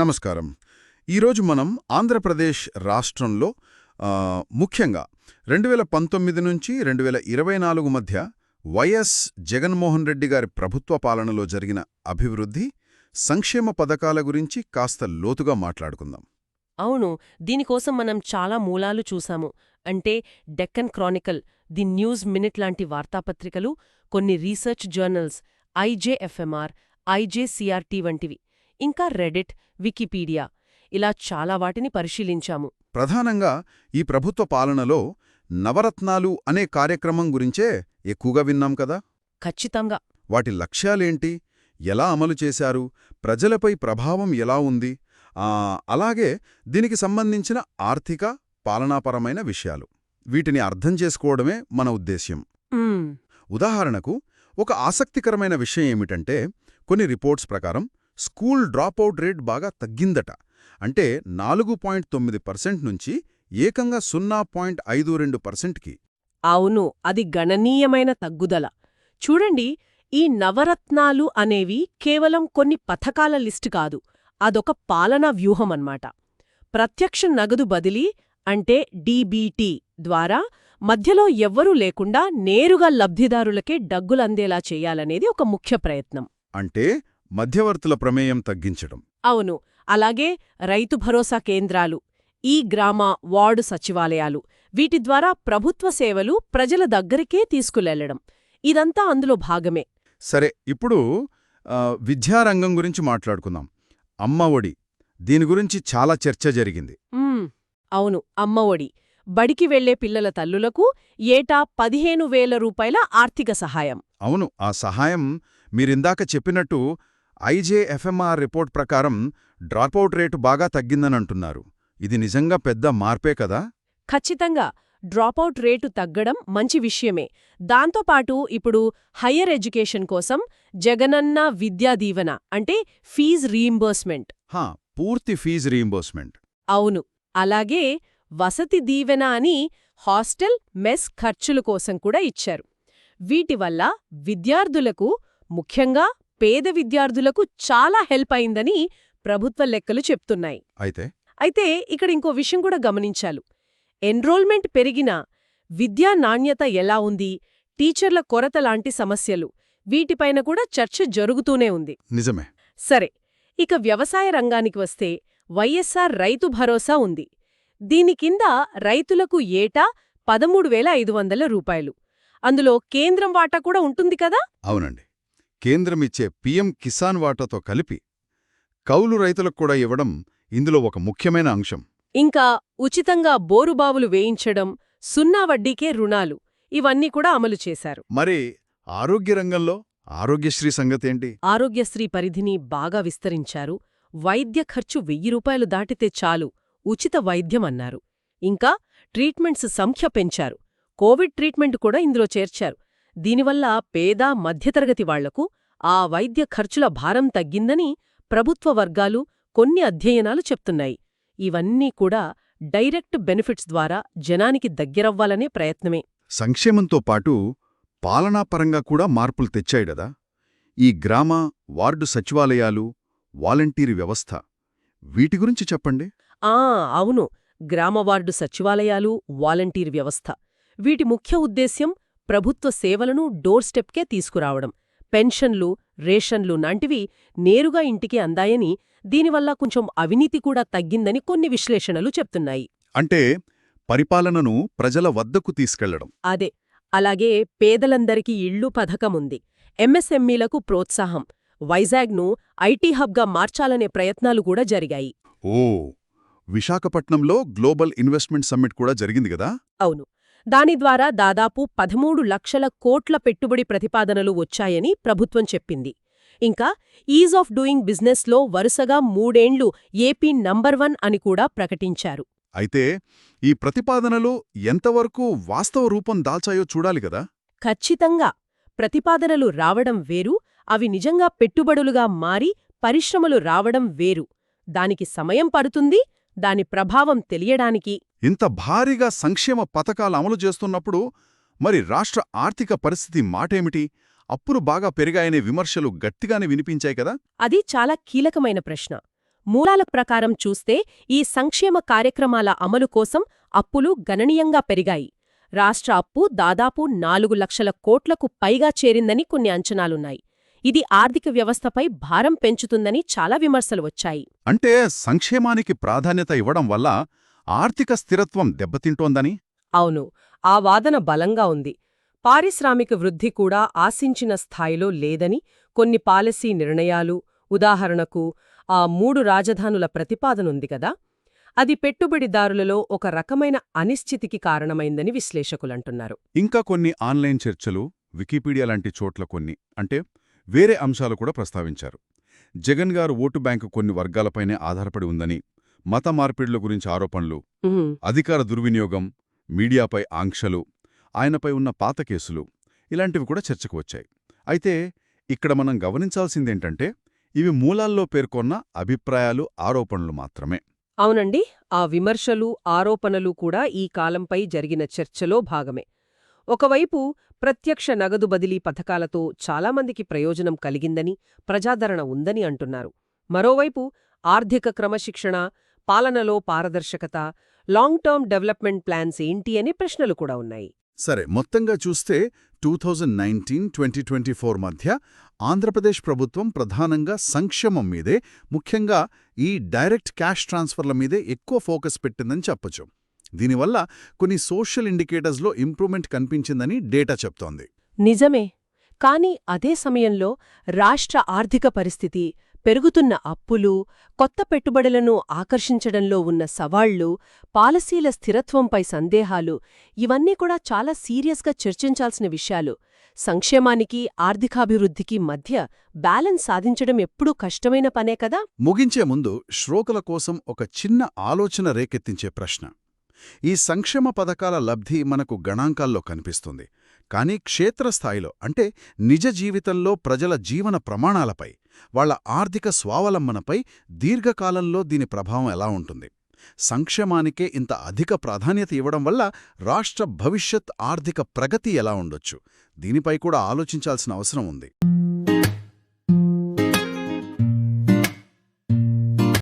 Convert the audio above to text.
నమస్కారం. ఈరోజు మనం ఆంధ్రప్రదేశ్ రాష్ట్రంలో ముఖ్యంగా రెండు వేల పంతొమ్మిది నుంచి రెండు వేల ఇరవై నాలుగు మధ్య వైఎస్ జగన్మోహన్ రెడ్డి గారి ప్రభుత్వ పాలనలో జరిగిన అభివృద్ధి సంక్షేమ పథకాల గురించి కాస్త లోతుగా మాట్లాడుకుందాం. అవును. దీనికోసం మనం చాలా మూలాలు చూసాము అంటే Deccan Chronicle the News Minute లాంటి వార్తాపత్రికలు కొన్ని రీసెర్చ్ జర్నల్స్ ఐజేఎఫ్ఎంఆర్ ఐజేసీఆర్టీ వంటివి. ఇంకా రెడిట్ వికీపీడియా ఇలా చాలా వాటిని పరిశీలించాము. ప్రధానంగా ఈ ప్రభుత్వ పాలనలో నవరత్నాలు అనే కార్యక్రమం గురించే ఎక్కువగా విన్నాం కదా? ఖచ్చితంగా. వాటి లక్ష్యాలేంటి? ఎలా అమలు చేశారు? ప్రజలపై ప్రభావం ఎలా ఉంది? ఆ, అలాగే దీనికి సంబంధించిన ఆర్థిక పాలనాపరమైన విషయాలు. వీటిని అర్థం చేసుకోవడమే మన ఉద్దేశ్యం. ఉదాహరణకు ఒక ఆసక్తికరమైన విషయం ఏమిటంటే కొన్ని రిపోర్ట్స్ ప్రకారం స్కూల్ డ్రాపౌట్ రేట్ బాగా తగ్గిందట. అంటే నాలుగు పాయింట్ తొమ్మిది పర్సెంట్ నుంచి ఏకంగా సున్నా పాయింట్ ఐదు రెండు పర్సెంట్కి. అవును అది గణనీయమైన తగ్గుదల. చూడండి ఈ నవరత్నాలు అనేవి కేవలం కొన్ని పథకాల లిస్టు కాదు అదొక పాలనా వ్యూహమన్నమాట. ప్రత్యక్ష నగదు బదిలీ అంటే డీబీటీ ద్వారా మధ్యలో ఎవ్వరూ లేకుండా నేరుగా లబ్ధిదారులకే డగ్గులందేలా చేయాలనేది ఒక ముఖ్య ప్రయత్నం. అంటే మధ్యవర్తుల ప్రమేయం తగ్గించడం. అవును. అలాగే రైతు భరోసా కేంద్రాలు ఈ గ్రామ వార్డు సచివాలయాలు వీటి ద్వారా ప్రభుత్వ సేవలు ప్రజల దగ్గరికే తీసుకువెళ్ళడం ఇదంతా అందులో భాగమే. సరే ఇప్పుడు విద్యారంగం గురించి మాట్లాడుకుందాం. అమ్మ ఒడి దీని గురించి చాలా చర్చ జరిగింది. అవును అమ్మఒడి బడికి వెళ్ళే పిల్లల తల్లులకు ఏటా పదిహేను వేల రూపాయల ఆర్థిక సహాయం. అవును ఆ సహాయం మీరిందాక చెప్పినట్టు I J F M R report ప్రకారం డ్రాపౌట్ రేటు బాగా తగ్గిందనంటున్నారు. ఇది నిజంగా పెద్ద మార్పే కదా? ఖచ్చితంగా. డ్రాపౌట్ రేటు తగ్గడం మంచి విషయమే. దాంతోపాటు ఇప్పుడు హయ్యర్ ఎడ్యుకేషన్ కోసం జగనన్న విద్యా దీవెన అంటే ఫీజ్ రీయింబర్స్మెంట్. హా పూర్తి ఫీజు రీయింబర్స్మెంట్. అవును. అలాగే వసతి దీవెన అని హాస్టల్ మెస్ ఖర్చుల కోసం కూడా ఇచ్చారు. వీటి వల్ల విద్యార్థులకు ముఖ్యంగా పేద విద్యార్థులకు చాలా హెల్ప్ అయిందని ప్రభుత్వ లెక్కలు చెప్తున్నాయి. అయితే? అయితే ఇక్కడ ఇంకో విషయం కూడా గమనించాలు. ఎన్రోల్మెంట్ పెరిగినా విద్యా నాణ్యత ఎలా ఉంది? టీచర్ల కొరత లాంటి సమస్యలు. వీటిపైన కూడా చర్చ జరుగుతూనే ఉంది. నిజమే. సరే ఇక వ్యవసాయ రంగానికి వస్తే వైఎస్సార్ రైతు భరోసా ఉంది. దీని కింద రైతులకు ఏటా పదమూడు వేల ఐదు వందల రూపాయలు. అందులో కేంద్రం వాటా కూడా ఉంటుంది కదా? అవునండి. కేంద్రం ఇచ్చే పీఎం కిసాన్ వాటాతో కలిపి కౌలు రైతులకు కూడా ఇవ్వడం ఇందులో ఒక ముఖ్యమైన అంశం. ఇంకా ఉచితంగా బోరుబావులు వేయించడం సున్నా వడ్డీకే రుణాలు ఇవన్నీ కూడా అమలు చేశారు. మరి ఆరోగ్య రంగంలో ఆరోగ్యశ్రీ సంగతేంటి? ఆరోగ్యశ్రీ పరిధిని బాగా విస్తరించారు. వైద్య ఖర్చు వెయ్యి రూపాయలు దాటితే చాలు ఉచిత వైద్యం అన్నారు. ఇంకా ట్రీట్మెంట్స్ సంఖ్య పెంచారు. కోవిడ్ ట్రీట్మెంట్ కూడా ఇందులో చేర్చారు. దీనివల్ల పేద మధ్యతరగతి వాళ్ళకు ఆ వైద్య ఖర్చుల భారం తగ్గిందని ప్రభుత్వ వర్గాలు కొన్ని అధ్యయనాలు చెప్తున్నాయి. ఇవన్నీ కూడా డైరెక్ట్ బెనిఫిట్స్ ద్వారా జనానికి దగ్గరవ్వాలనే ప్రయత్నమే. సంక్షేమంతో పాటు పాలనాపరంగా కూడా మార్పులు తెచ్చాయి గదా. ఈ గ్రామ వార్డు సచివాలయాలు వాలంటీర్ వ్యవస్థ వీటి గురించి చెప్పండి? ఆ అవును. గ్రామవార్డు సచివాలయాలు వాలంటీర్ వ్యవస్థ. వీటి ముఖ్య ఉద్దేశ్యం ప్రభుత్వ సేవలను డోర్ స్టెప్కే తీసుకురావడం పెన్షన్లు రేషన్లు లాంటివి నేరుగా ఇంటికి అందాయని దీనివల్ల కొంచెం అవినీతి కూడా తగ్గిందని కొన్ని విశ్లేషణలు చెప్తున్నాయి. అంటే పరిపాలనను ప్రజల వద్దకు తీసుకెళ్ళడం. అదే అలాగే పేదలందరికీ ఇళ్ళు పథకముంది ఎంఎస్ఎంఈలకు ప్రోత్సాహం వైజాగ్ను ఐటీ హబ్గా మార్చాలనే ప్రయత్నాలు కూడా జరిగాయి. ఓ విశాఖపట్నంలో గ్లోబల్ ఇన్వెస్ట్మెంట్ సమ్మిట్ కూడా జరిగింది గదా అవును. దాని ద్వారా దాదాపు పదమూడు లక్షల కోట్ల పెట్టుబడి ప్రతిపాదనలు వచ్చాయని ప్రభుత్వం చెప్పింది. ఇంకా ఈజ్ ఆఫ్ డూయింగ్ బిజినెస్లో వరుసగా మూడేండ్లు ఏపీ నంబర్ వన్ అని కూడా ప్రకటించారు. అయితే ఈ ప్రతిపాదనలు ఎంతవరకు వాస్తవ రూపం దాల్చాయో చూడాలి గదా ఖచ్చితంగా. ప్రతిపాదనలు రావడం వేరు అవి నిజంగా పెట్టుబడులుగా మారి పరిశ్రమలు రావడం వేరు. దానికి సమయం పడుతుంది దాని ప్రభావం తెలియడానికి ఇంత భారీగా సంక్షేమ పథకాలు అమలు చేస్తున్నప్పుడు మరి రాష్ట్ర ఆర్థిక పరిస్థితి మాటేమిటి? అప్పులు బాగా పెరిగాయనే విమర్శలు గట్టిగానే వినిపించాయి కదా? అది చాలా కీలకమైన ప్రశ్న. మూలాల ప్రకారం చూస్తే ఈ సంక్షేమ కార్యక్రమాల అమలు కోసం అప్పులు గణనీయంగా పెరిగాయి. రాష్ట్ర అప్పు దాదాపు నాలుగు లక్షల కోట్లకు పైగా చేరిందని కొన్ని అంచనాలున్నాయి. ఇది ఆర్థిక వ్యవస్థపై భారం పెంచుతుందని చాలా విమర్శలు వచ్చాయి. అంటే సంక్షేమానికి ప్రాధాన్యత ఇవ్వడం వల్ల ఆర్థిక స్థిరత్వం దెబ్బతింటోందని? అవును ఆ వాదన బలంగా ఉంది. పారిశ్రామిక వృద్ధి కూడా ఆశించిన స్థాయిలో లేదని కొన్ని పాలసీ నిర్ణయాలు ఉదాహరణకు ఆ మూడు రాజధానుల ప్రతిపాదనుంది కదా అది పెట్టుబడిదారులలో ఒక రకమైన అనిశ్చితికి కారణమైందని విశ్లేషకులంటున్నారు. ఇంకా కొన్ని ఆన్లైన్ చర్చలు వికీపీడియా లాంటి చోట్ల కొన్ని అంటే వేరే అంశాలు కూడా ప్రస్తావించారు. జగన్ గారు ఓటు బ్యాంకు కొన్ని వర్గాలపైనే ఆధారపడి ఉందని మత మార్పిడుల గురించి ఆరోపణలు అధికార దుర్వినియోగం మీడియాపై ఆంక్షలు ఆయనపై ఉన్న పాత కేసులు ఇలాంటివి కూడా చర్చకు వచ్చాయి. అయితే ఇక్కడ మనం గమనించాల్సిందేంటంటే ఇవి మూలాల్లో పేర్కొన్న అభిప్రాయాలు ఆరోపణలు మాత్రమే. అవునండి. ఆ విమర్శలు ఆరోపణలు కూడా ఈ కాలంపై జరిగిన చర్చలో భాగమే. ఒకవైపు ప్రత్యక్ష నగదు బదిలీ పథకాలతో చాలామందికి ప్రయోజనం కలిగిందని ప్రజాదరణ ఉందని అంటున్నారు. మరోవైపు ఆర్థిక క్రమశిక్షణ పాలనలో పారదర్శకత లాంగ్ టర్మ్ డెవలప్మెంట్ ప్లాన్స్ ఏంటి అనే ప్రశ్నలు కూడా ఉన్నాయి. సరే మొత్తంగా చూస్తే two thousand nineteen twenty twenty four మధ్య ఆంధ్రప్రదేశ్ ప్రభుత్వం ప్రధానంగా సంక్షేమం మీదే ముఖ్యంగా ఈ డైరెక్ట్ క్యాష్ ట్రాన్స్ఫర్ల మీదే ఎక్కువ ఫోకస్ పెట్టిందని చెప్పొచ్చు. దీనివల్ల కొన్ని సోషల్ ఇండికేటర్స్లో ఇంప్రూవ్మెంట్ కనిపించిందని డేటా చెప్తోంది. నిజమే. కాని అదే సమయంలో రాష్ట్ర ఆర్థిక పరిస్థితి పెరుగుతున్న అప్పులు కొత్త పెట్టుబడులను ఆకర్షించడంలో ఉన్న సవాళ్ళు పాలసీల స్థిరత్వంపై సందేహాలు ఇవన్నీ కూడా చాలా సీరియస్గా చర్చించాల్సిన విషయాలు. సంక్షేమానికి ఆర్థికాభివృద్ధికి మధ్య బ్యాలెన్స్ సాధించడం ఎప్పుడూ కష్టమైన పనే కదా? ముగించే ముందు శ్రోతల కోసం ఒక చిన్న ఆలోచన రేకెత్తించే ప్రశ్న. ఈ సంక్షేమ పథకాల లబ్ధి మనకు గణాంకాల్లో కనిపిస్తుంది. కానీ క్షేత్రస్థాయిలో అంటే నిజ జీవితంలో ప్రజల జీవన ప్రమాణాలపై వాళ్ళ ఆర్థిక స్వావలంబనపై దీర్ఘకాలంలో దీని ప్రభావం ఎలా ఉంటుంది? సంక్షేమానికే ఇంత అధిక ప్రాధాన్యత ఇవ్వడం వల్ల రాష్ట్ర భవిష్యత్ ఆర్థిక ప్రగతి ఎలా ఉండొచ్చు? దీనిపై కూడా ఆలోచించాల్సిన అవసరం ఉంది.